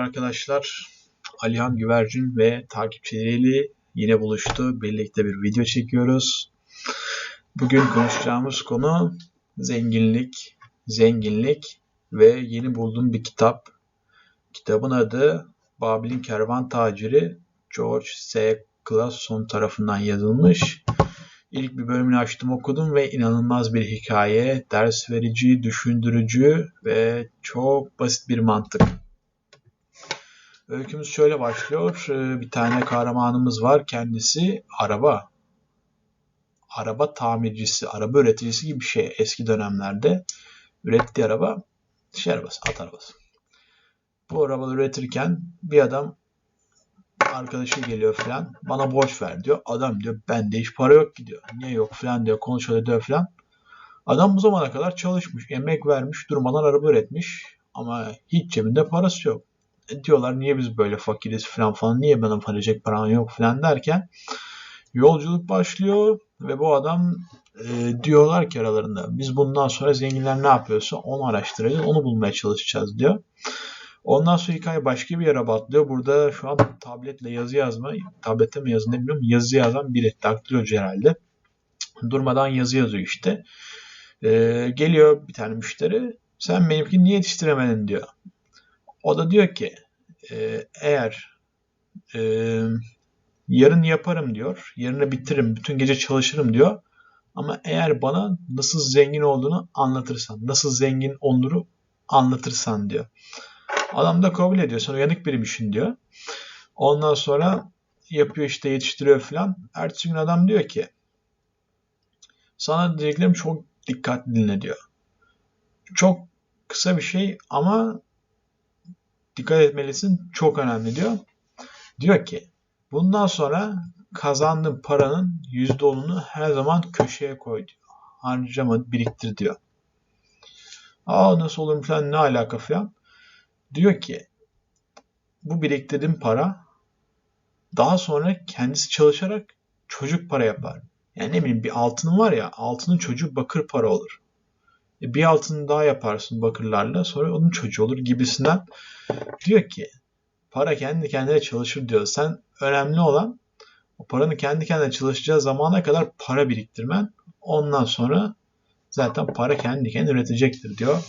Arkadaşlar Alihan Güvercin ve takipçileriyle yine buluştu. Birlikte bir video çekiyoruz. Bugün konuşacağımız konu zenginlik, zenginlik ve yeni bulduğum bir kitap. Kitabın adı Babil'in Kervan Taciri George S. Clason tarafından yazılmış. İlk bir bölümünü açtım okudum ve inanılmaz bir hikaye, ders verici, düşündürücü ve çok basit bir mantık. Öykümüz şöyle başlıyor. Ee, Bir tane kahramanımız var. Kendisi araba. Araba tamircisi, araba üreticisi gibi bir şey. Eski dönemlerde ürettiği araba şey arabası, at arabası. Bu arabaları üretirken bir adam arkadaşı geliyor falan. Bana borç ver diyor. Adam diyor bende hiç para yok ki diyor. Niye yok falan diyor. Konuşuyor diyor falan. Adam bu zamana kadar çalışmış, emek vermiş, durmadan araba üretmiş. Ama hiç cebinde parası yok. Diyorlar niye biz böyle fakiriz falan falan. Niye bana verecek paran yok falan derken yolculuk başlıyor ve bu adam e, diyorlar ki aralarında biz bundan sonra zenginler ne yapıyorsa onu araştıracağız, onu bulmaya çalışacağız diyor. Ondan sonra hikaye başka bir yere batlıyor. Burada şu an tabletle yazı yazma, tablette mi yazı ne bilmiyorum, yazı yazan biri, daktilocu herhalde. Durmadan yazı yazıyor işte. Ee, geliyor bir tane müşteri, sen benimkini niye yetiştiremedin diyor. O da diyor ki, e, eğer e, yarın yaparım diyor, yarına bitiririm, bütün gece çalışırım diyor. Ama eğer bana nasıl zengin olduğunu anlatırsan, nasıl zengin olunuru anlatırsan diyor. Adam da kabul ediyor. Sen uyanık biriymişsin diyor. Ondan sonra yapıyor işte yetiştiriyor falan. Ertesi gün adam diyor ki sana diyeceklerim çok dikkatli dinle diyor. Çok kısa bir şey ama dikkat etmelisin. Çok önemli diyor. Diyor ki bundan sonra kazandığın paranın %10'unu her zaman köşeye koy diyor. Harcama biriktir diyor. Aa nasıl olur falan ne alaka falan. Diyor ki bu biriktirdiğim para daha sonra kendisi çalışarak çocuk para yapar. Yani ne bileyim bir altının var ya altının çocuğu bakır para olur. E bir altını daha yaparsın bakırlarla sonra onun çocuğu olur gibisinden. Diyor ki para kendi kendine çalışır diyor. Sen önemli olan o paranın kendi kendine çalışacağı zamana kadar para biriktirmen. Ondan sonra zaten para kendi kendine üretecektir diyor.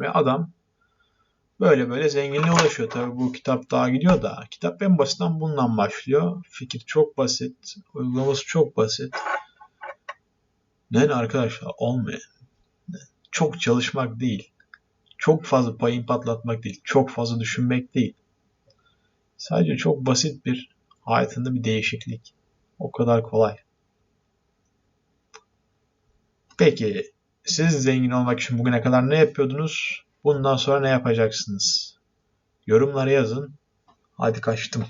Ve adam Böyle böyle zenginliğe ulaşıyor. Tabii bu kitap daha gidiyor da. Kitap en basitten bundan başlıyor. Fikir çok basit. Uygulaması çok basit. Ne arkadaşlar olmuyor. Çok çalışmak değil. Çok fazla payın patlatmak değil. Çok fazla düşünmek değil. Sadece çok basit bir hayatında bir değişiklik. O kadar kolay. Peki siz zengin olmak için bugüne kadar ne yapıyordunuz? Bundan sonra ne yapacaksınız? Yorumlara yazın. Hadi kaçtım.